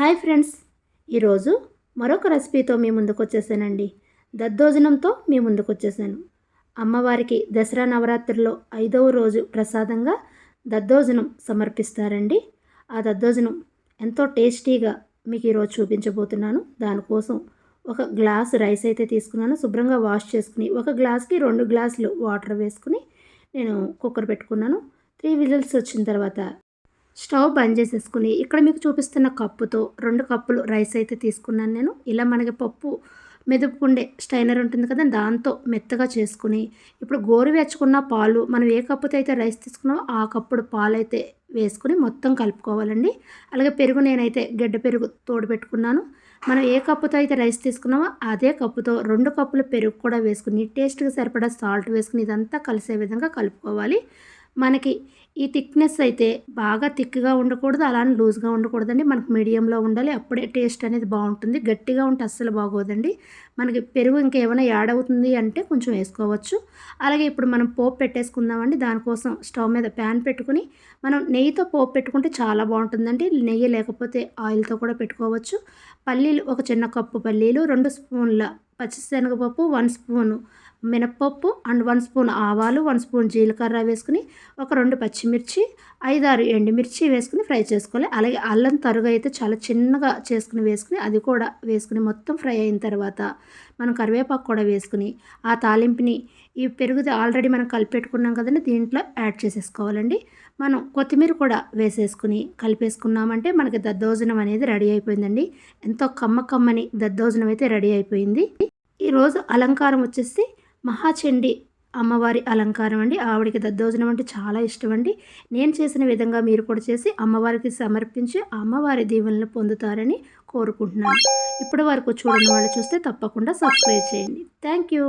Hi friends. ఈరోజు మరొక రెసిపీతో మీ ముందుకు వచ్చేసానండి దద్దోజనంతో మీ ముందుకు వచ్చేసాను అమ్మవారికి దసరా నవరాత్రిలో ఐదవ రోజు ప్రసాదంగా దద్దోజనం సమర్పిస్తారండి. ఆ దద్దోజనం ఎంతో టేస్టీగా మీకు ఈరోజు చూపించబోతున్నాను. దానికోసం ఒక గ్లాస్ రైస్ అయితే తీసుకున్నాను. శుభ్రంగా వాష్ చేసుకుని ఒక గ్లాస్కి రెండు గ్లాసులు వాటర్ వేసుకుని నేను కుక్కర్ పెట్టుకున్నాను. త్రీ విజిల్స్ వచ్చిన తర్వాత స్టవ్ బంద్ చేసేసుకుని ఇక్కడ మీకు చూపిస్తున్న కప్పుతో రెండు కప్పులు రైస్ అయితే తీసుకున్నాను నేను. ఇలా మనకి పప్పు మెదుపుకుండే స్టైనర్ ఉంటుంది కదా దాంతో మెత్తగా చేసుకుని ఇప్పుడు గోరువెచ్చుకున్న పాలు మనం ఏ కప్పుతో అయితే రైస్ తీసుకున్నామో ఆ కప్పుడు పాలు అయితే వేసుకుని మొత్తం కలుపుకోవాలండి. అలాగే పెరుగు నేనైతే గడ్డ పెరుగు తోడు పెట్టుకున్నాను. మనం ఏ కప్పుతో అయితే రైస్ తీసుకున్నామో అదే కప్పుతో రెండు కప్పులు పెరుగు కూడా వేసుకుని టేస్ట్కి సరిపడా సాల్ట్ వేసుకుని ఇదంతా కలిసే విధంగా కలుపుకోవాలి. మనకి ఈ థిక్నెస్ అయితే బాగా థిక్గా ఉండకూడదు అలానే లూజ్గా ఉండకూడదండి. మనకు మీడియంలో ఉండాలి అప్పుడే టేస్ట్ అనేది బాగుంటుంది. గట్టిగా ఉంటే అస్సలు బాగోదండి. మనకి పెరుగు ఇంకేమైనా యాడ్ అవుతుంది అంటే కొంచెం వేసుకోవచ్చు. అలాగే ఇప్పుడు మనం పోపు పెట్టేసుకుందామండి. దానికోసం స్టవ్ మీద ప్యాన్ పెట్టుకుని మనం నెయ్యితో పోపు పెట్టుకుంటే చాలా బాగుంటుందండి. నెయ్యి లేకపోతే ఆయిల్తో కూడా పెట్టుకోవచ్చు. పల్లీలు ఒక చిన్న కప్పు పల్లీలు రెండు స్పూన్ల పచ్చిశనగపప్పు వన్ స్పూను మినప్పప్పు అండ్ వన్ స్పూన్ ఆవాలు వన్ స్పూన్ జీలకర్ర వేసుకుని ఒక రెండు పచ్చిమిర్చి ఐదారు ఎండుమిర్చి వేసుకుని ఫ్రై చేసుకోవాలి. అలాగే అల్లం తరుగు అయితే చాలా చిన్నగా చేసుకుని వేసుకుని అది కూడా వేసుకుని మొత్తం ఫ్రై అయిన తర్వాత మనం కరివేపాకు కూడా వేసుకుని ఆ తాలింపుని ఈ పెరుగుది ఆల్రెడీ మనం కలిపెట్టుకున్నాం కదండి దీంట్లో యాడ్ చేసేసుకోవాలండి. మనం కొత్తిమీర కూడా వేసేసుకుని కలిపేసుకున్నామంటే మనకి దద్దోజనం అనేది రెడీ అయిపోయిందండి. ఎంతో కమ్మ కమ్మని దద్దోజనం అయితే రెడీ అయిపోయింది. ఈరోజు అలంకారం వచ్చేసి మహాచండి అమ్మవారి అలంకారం అండి. ఆవిడికి దద్దోజనం అంటే చాలా ఇష్టం అండి. నేను చేసిన విధంగా మీరు కూడా చేసి అమ్మవారికి సమర్పించి అమ్మవారి దీవెనలు పొందుతారని కోరుకుంటున్నాను. ఇప్పటి వరకు చూడని వాళ్ళు చూస్తే తప్పకుండా సబ్స్క్రైబ్ చేయండి. Thank you.